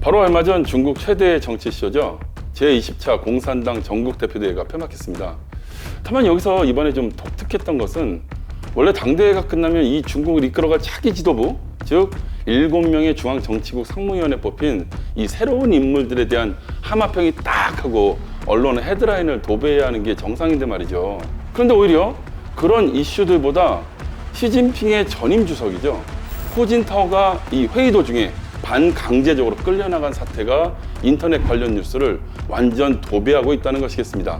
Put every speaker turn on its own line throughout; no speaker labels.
바로 얼마 전 중국 최대의 정치쇼죠. 제20차 공산당 전국 대표대회가 폐막했습니다. 다만 여기서 이번에 좀 독특했던 것은 원래 당대회가 끝나면 이 중국을 이끌어갈 차기 지도부, 즉 7명의 중앙 정치국 상무위원에 뽑힌 이 새로운 인물들에 대한 하마평이 딱 하고 언론의 헤드라인을 도배해야 하는 게 정상인데 말이죠. 그런데 오히려 그런 이슈들보다 시진핑의 전임 주석이죠. 호진타오가 이 회의 도중에 반강제적으로 끌려나간 사태가 인터넷 관련 뉴스를 완전 도배하고 있다는 것이겠습니다.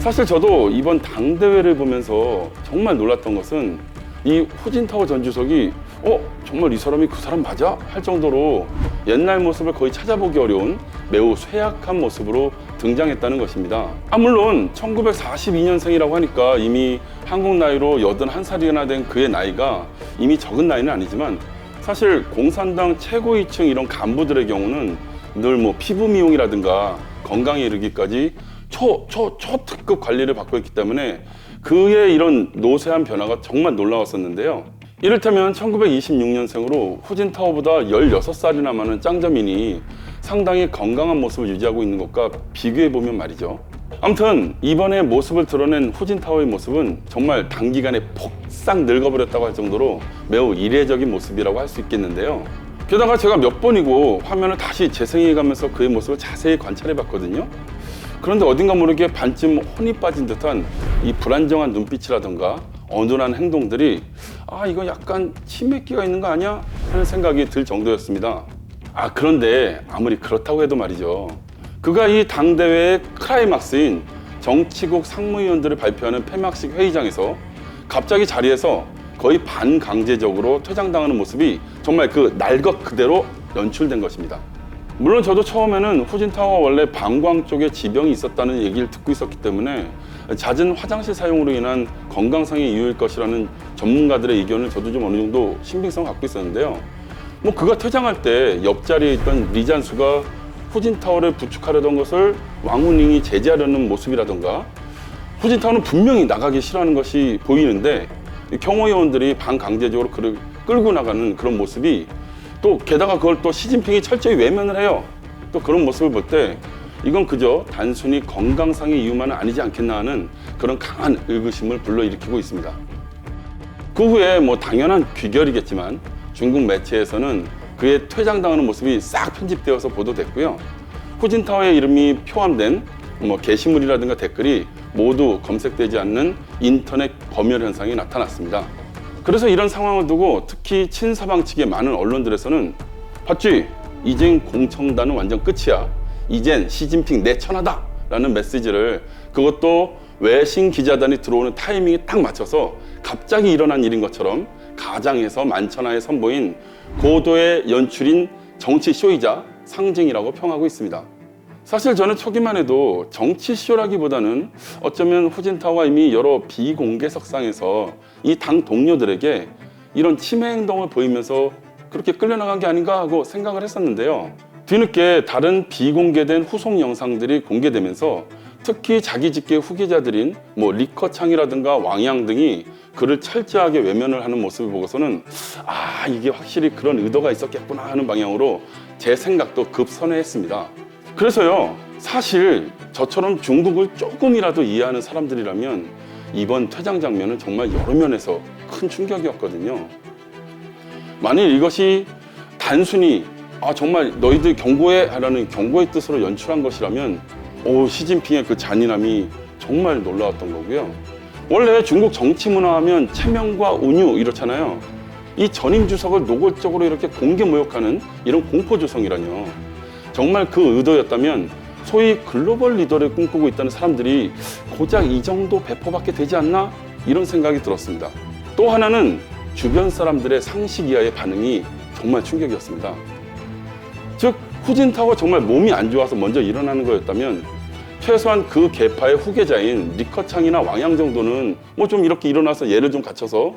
사실 저도 이번 당대회를 보면서 정말 놀랐던 것은 이 호진타오 전 주석이 어 정말 이 사람이 그 사람 맞아 할 정도로 옛날 모습을 거의 찾아보기 어려운 매우 쇠약한 모습으로 등장했다는 것입니다. 아 물론 1942년생이라고 하니까 이미 한국 나이로 81살이나 된 그의 나이가 이미 적은 나이는 아니지만 사실 공산당 최고위층 이런 간부들의 경우는 늘 뭐 피부 미용이라든가 건강에 이르기까지 초, 초, 초특급 관리를 받고 있기 때문에 그의 이런 노쇠한 변화가 정말 놀라웠었는데요. 이를테면 1926년생으로 후진타오보다 16살이나 많은 짱저민이 상당히 건강한 모습을 유지하고 있는 것과 비교해보면 말이죠. 아무튼 이번에 모습을 드러낸 후진타오의 모습은 정말 단기간에 폭삭 늙어버렸다고 할 정도로 매우 이례적인 모습이라고 할 수 있겠는데요. 게다가 제가 몇 번이고 화면을 다시 재생해가면서 그의 모습을 자세히 관찰해봤거든요. 그런데 어딘가 모르게 반쯤 혼이 빠진 듯한 이 불안정한 눈빛이라던가 어눌한 행동들이 아 이거 약간 치매기가 있는 거 아니야 하는 생각이 들 정도였습니다. 아 그런데 아무리 그렇다고 해도 말이죠. 그가 이 당대회의 크라이막스인 정치국 상무위원들을 발표하는 폐막식 회의장에서 갑자기 자리에서 거의 반강제적으로 퇴장당하는 모습이 정말 그 날 것 그대로 연출된 것입니다. 물론 저도 처음에는 후진타오가 원래 방광 쪽에 지병이 있었다는 얘기를 듣고 있었기 때문에 잦은 화장실 사용으로 인한 건강상의 이유일 것이라는 전문가들의 의견을 저도 좀 어느 정도 신빙성을 갖고 있었는데요. 뭐 그가 퇴장할 때 옆자리에 있던 리잔수가 후진타오를 부축하려던 것을 왕후닝이 제지하려는 모습이라던가 후진타오는 분명히 나가기 싫어하는 것이 보이는데 경호위원들이 반강제적으로 그를 끌고 나가는 그런 모습이 또 게다가 그걸 또 시진핑이 철저히 외면을 해요. 또 그런 모습을 볼 때 이건 그저 단순히 건강상의 이유만은 아니지 않겠나 하는 그런 강한 의구심을 불러일으키고 있습니다. 그 후에 뭐 당연한 귀결이겠지만 중국 매체에서는 그의 퇴장당하는 모습이 싹 편집되어서 보도됐고요. 후진타오의 이름이 표함된 뭐 게시물이라든가 댓글이 모두 검색되지 않는 인터넷 검열 현상이 나타났습니다. 그래서 이런 상황을 두고 특히 친서방 측의 많은 언론들에서는 봤지? 이젠 공청단은 완전 끝이야. 이젠 시진핑 내 천하다. 라는 메시지를 그것도 외신 기자단이 들어오는 타이밍에 딱 맞춰서 갑자기 일어난 일인 것처럼 가장에서 만천하에 선보인 고도의 연출인 정치 쇼이자 상징이라고 평하고 있습니다. 사실 저는 초기만 해도 정치 쇼라기보다는 어쩌면 후진타오가 이미 여러 비공개석상에서 이 당 동료들에게 이런 침해 행동을 보이면서 그렇게 끌려나간 게 아닌가 하고 생각을 했었는데요. 뒤늦게 다른 비공개된 후속 영상들이 공개되면서 특히 자기 직계 후계자들인 뭐 리커창이라든가 왕양 등이 그를 철저하게 외면을 하는 모습을 보고서는 아 이게 확실히 그런 의도가 있었겠구나 하는 방향으로 제 생각도 급선회했습니다. 그래서요, 사실 저처럼 중국을 조금이라도 이해하는 사람들이라면 이번 퇴장 장면은 정말 여러 면에서 큰 충격이었거든요. 만일 이것이 단순히 아 정말 너희들 경고해라는 경고의 뜻으로 연출한 것이라면 오 시진핑의 그 잔인함이 정말 놀라웠던 거고요. 원래 중국 정치 문화하면 체면과 운유 이렇잖아요. 이 전임 주석을 노골적으로 이렇게 공개 모욕하는 이런 공포 조성이라뇨. 정말 그 의도였다면 소위 글로벌 리더를 꿈꾸고 있다는 사람들이 고작 이 정도 배포받게 되지 않나 이런 생각이 들었습니다. 또 하나는 주변 사람들의 상식 이하의 반응이 정말 충격이었습니다. 즉 후진타오가 정말 몸이 안 좋아서 먼저 일어나는 거였다면 최소한 그 계파의 후계자인 리커창이나 왕양 정도는 뭐 좀 이렇게 일어나서 예를 좀 갖춰서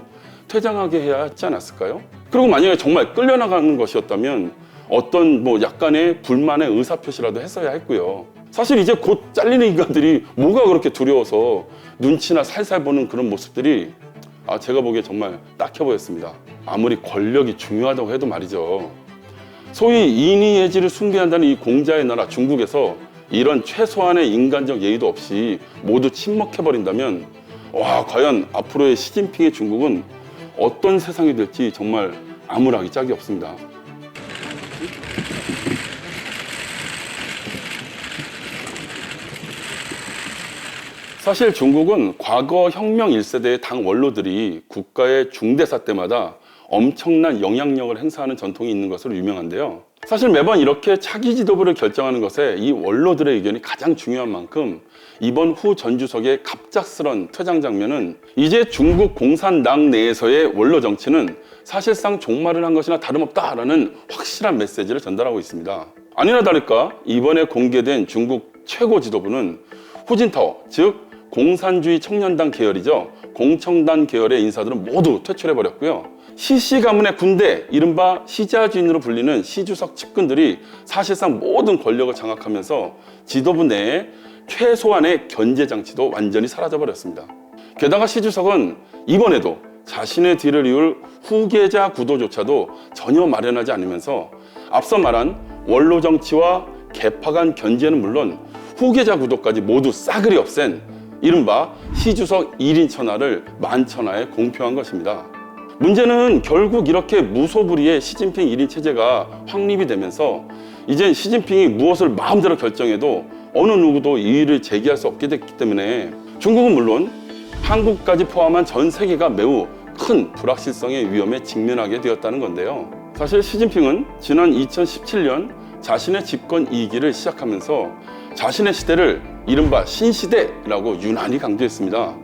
퇴장하게 해야 하지 않았을까요? 그리고 만약에 정말 끌려나가는 것이었다면 어떤 뭐 약간의 불만의 의사표시라도 했어야 했고요. 사실 이제 곧 잘리는 인간들이 뭐가 그렇게 두려워서 눈치나 살살 보는 그런 모습들이 아 제가 보기에 정말 딱해 보였습니다. 아무리 권력이 중요하다고 해도 말이죠. 소위 인의예지를 숭배한다는 이 공자의 나라 중국에서 이런 최소한의 인간적 예의도 없이 모두 침묵해버린다면 와 과연 앞으로의 시진핑의 중국은 어떤 세상이 될지 정말 암울하기 짝이 없습니다. 사실 중국은 과거 혁명 1세대의 당 원로들이 국가의 중대사 때마다 엄청난 영향력을 행사하는 전통이 있는 것으로 유명한데요. 사실 매번 이렇게 차기 지도부를 결정하는 것에 이 원로들의 의견이 가장 중요한 만큼 이번 후 전주석의 갑작스런 퇴장 장면은 이제 중국 공산당 내에서의 원로 정치는 사실상 종말을 한 것이나 다름없다라는 확실한 메시지를 전달하고 있습니다. 아니나 다를까 이번에 공개된 중국 최고 지도부는 후진타오, 즉 공산주의 청년당 계열이죠. 공청단 계열의 인사들은 모두 퇴출해버렸고요. 시시 가문의 군대, 이른바 시자주인으로 불리는 시주석 측근들이 사실상 모든 권력을 장악하면서 지도부 내에 최소한의 견제 장치도 완전히 사라져버렸습니다. 게다가 시주석은 이번에도 자신의 뒤를 이을 후계자 구도조차도 전혀 마련하지 않으면서 앞서 말한 원로 정치와 개파 간 견제는 물론 후계자 구도까지 모두 싸그리 없앤 이른바 시주석 1인 천하를 만천하에 공표한 것입니다. 문제는 결국 이렇게 무소불위의 시진핑 1인 체제가 확립이 되면서 이젠 시진핑이 무엇을 마음대로 결정해도 어느 누구도 이의를 제기할 수 없게 됐기 때문에 중국은 물론 한국까지 포함한 전 세계가 매우 큰 불확실성의 위험에 직면하게 되었다는 건데요. 사실 시진핑은 지난 2017년 자신의 집권 2기를 시작하면서 자신의 시대를 이른바 신시대라고 유난히 강조했습니다.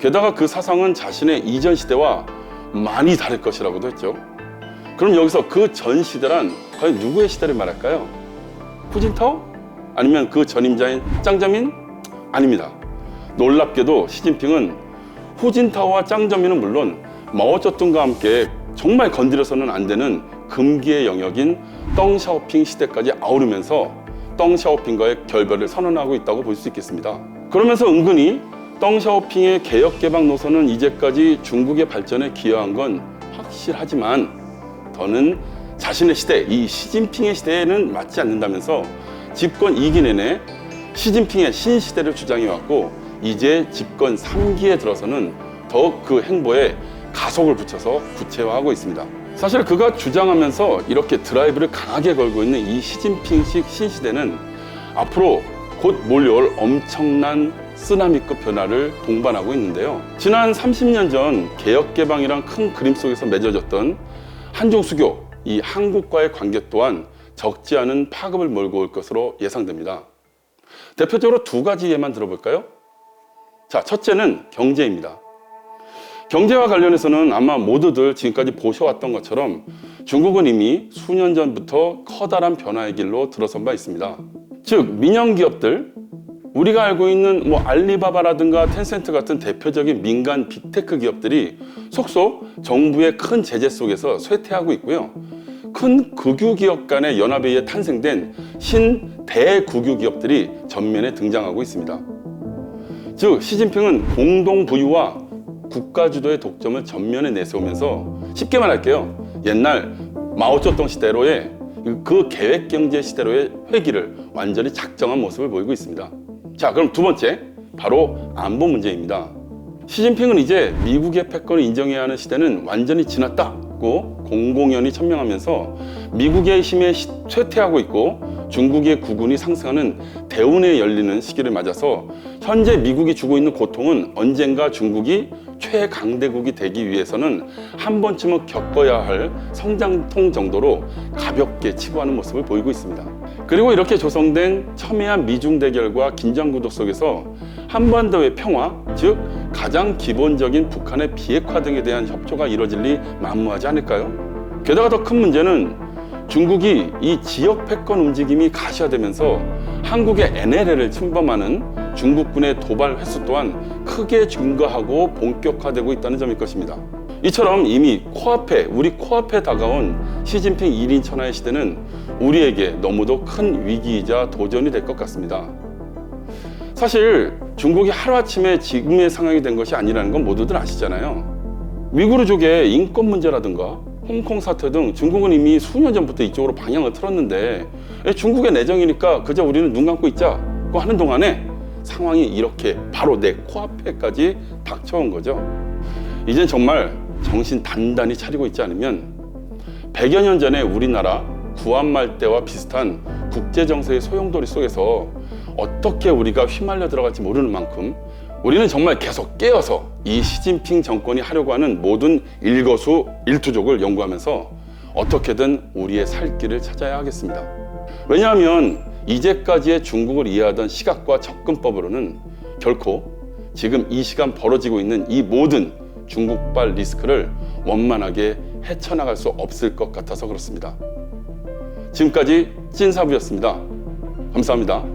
게다가 그 사상은 자신의 이전 시대와 많이 다를 것이라고도 했죠. 그럼 여기서 그 전 시대란 과연 누구의 시대를 말할까요? 후진타오? 아니면 그 전임자인 짱저민? 아닙니다. 놀랍게도 시진핑은 후진타오와 짱저민은 물론 마오쩌둥과 함께 정말 건드려서는 안 되는 금기의 영역인 덩샤오핑 시대까지 아우르면서 덩샤오핑과의 결별을 선언하고 있다고 볼 수 있겠습니다. 그러면서 은근히 덩샤오핑의 개혁 개방 노선은 이제까지 중국의 발전에 기여한 건 확실하지만 더는 자신의 시대, 이 시진핑의 시대에는 맞지 않는다면서 집권 2기 내내 시진핑의 신시대를 주장해왔고 이제 집권 3기에 들어서는 더욱 그 행보에 가속을 붙여서 구체화하고 있습니다. 사실 그가 주장하면서 이렇게 드라이브를 강하게 걸고 있는 이 시진핑식 신시대는 앞으로 곧 몰려올 엄청난 쓰나미급 변화를 동반하고 있는데요. 지난 30년 전 개혁개방이란 큰 그림 속에서 맺어졌던 한중수교, 이 한국과의 관계 또한 적지 않은 파급을 몰고 올 것으로 예상됩니다. 대표적으로 두 가지 예만 들어볼까요? 자, 첫째는 경제입니다. 경제와 관련해서는 아마 모두들 지금까지 보셔왔던 것처럼 중국은 이미 수년 전부터 커다란 변화의 길로 들어선 바 있습니다. 즉, 민영 기업들, 우리가 알고 있는 뭐 알리바바라든가 텐센트 같은 대표적인 민간 빅테크 기업들이 속속 정부의 큰 제재 속에서 쇠퇴하고 있고요. 큰 국유 기업 간의 연합에 의해 탄생된 신대국유 기업들이 전면에 등장하고 있습니다. 즉 시진핑은 공동 부유와 국가 주도의 독점을 전면에 내세우면서 쉽게 말할게요. 옛날 마오쩌둥 시대로의 그 계획 경제 시대로의 회기를 완전히 작정한 모습을 보이고 있습니다. 자, 그럼 두 번째 바로 안보 문제입니다. 시진핑은 이제 미국의 패권을 인정해야 하는 시대는 완전히 지났다고 공공연히 천명하면서 미국의 힘에 시- 쇠퇴하고 있고 중국의 구군이 상승하는 대운에 열리는 시기를 맞아서 현재 미국이 주고 있는 고통은 언젠가 중국이 최강대국이 되기 위해서는 한 번쯤은 겪어야 할 성장통 정도로 가볍게 치부하는 모습을 보이고 있습니다. 그리고 이렇게 조성된 첨예한 미중 대결과 긴장 구도 속에서 한반도의 평화, 즉 가장 기본적인 북한의 비핵화 등에 대한 협조가 이뤄질 리 만무하지 않을까요? 게다가 더 큰 문제는 중국이 이 지역 패권 움직임이 가시화되면서 한국의 NLL을 침범하는 중국군의 도발 횟수 또한 크게 증가하고 본격화되고 있다는 점일 것입니다. 이처럼 이미 코앞에 우리 코앞에 다가온 시진핑 1인 천하의 시대는 우리에게 너무도 큰 위기이자 도전이 될 것 같습니다. 사실 중국이 하루아침에 지금의 상황이 된 것이 아니라는 건 모두들 아시잖아요. 위구르족의 인권 문제라든가 홍콩 사태 등 중국은 이미 수년 전부터 이쪽으로 방향을 틀었는데 에, 중국의 내정이니까 그저 우리는 눈 감고 있자 고 하는 동안에 상황이 이렇게 바로 내 코앞에까지 닥쳐온 거죠. 이젠 정말 정신 단단히 차리고 있지 않으면 100여 년 전에 우리나라 구한말 때와 비슷한 국제 정세의 소용돌이 속에서 어떻게 우리가 휘말려 들어갈지 모르는 만큼 우리는 정말 계속 깨어서 이 시진핑 정권이 하려고 하는 모든 일거수 일투족을 연구하면서 어떻게든 우리의 살 길을 찾아야 하겠습니다. 왜냐하면 이제까지의 중국을 이해하던 시각과 접근법으로는 결코 지금 이 시간 벌어지고 있는 이 모든 중국발 리스크를 원만하게 헤쳐나갈 수 없을 것 같아서 그렇습니다. 지금까지 찐사부였습니다. 감사합니다.